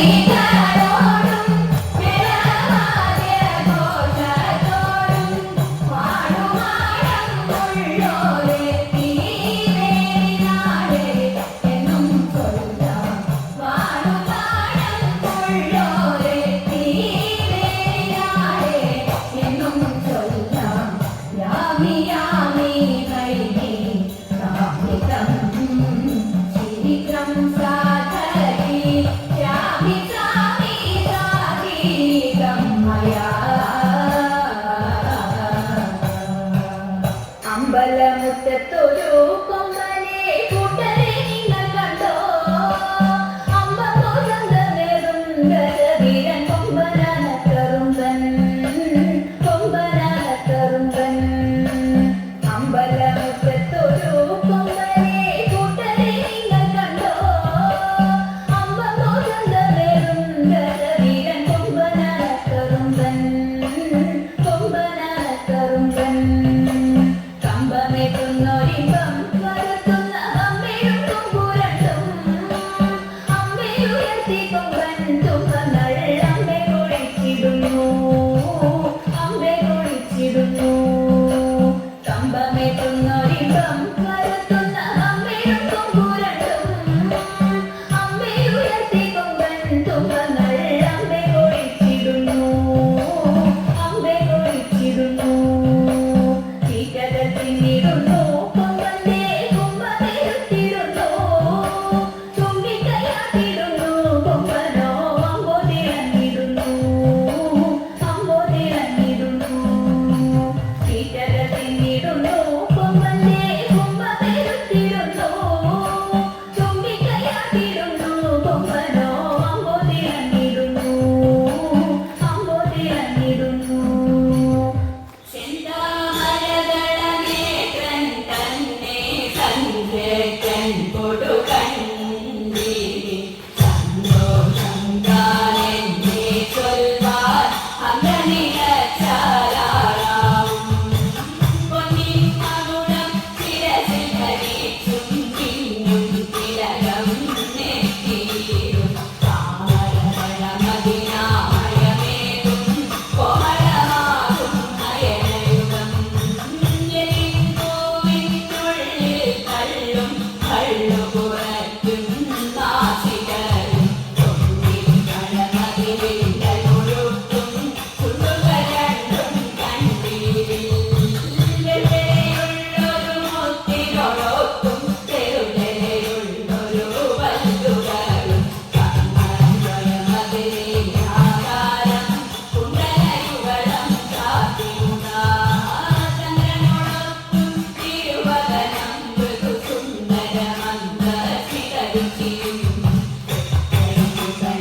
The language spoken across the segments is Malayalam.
Yeah. dun dun dun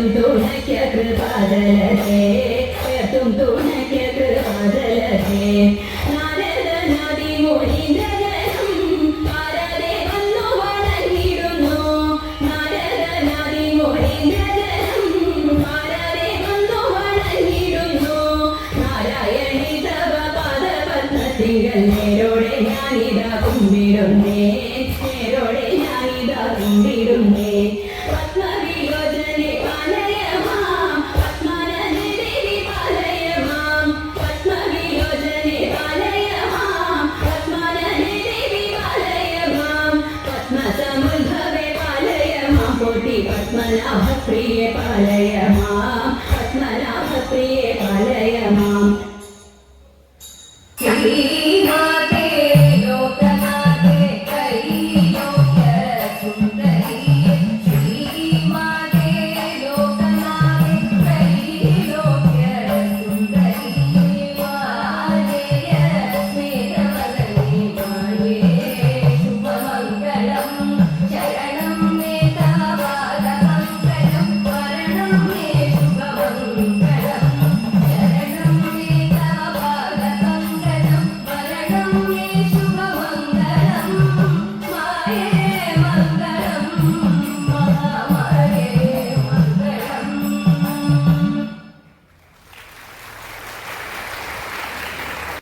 എത്തും തുണയ്ക്ക് കൃപാതലേ എത്തും തുണയ്ക്ക് കൃപാതലേ നാരദ നദി മുനിന്ദ തിങ്കൾ നേരോടെ ഞാനിതാ കുമ്പിടുന്നേ. നേരോടെ ഞാനിതാ കുമ്പിടും प्रिय पालय मा।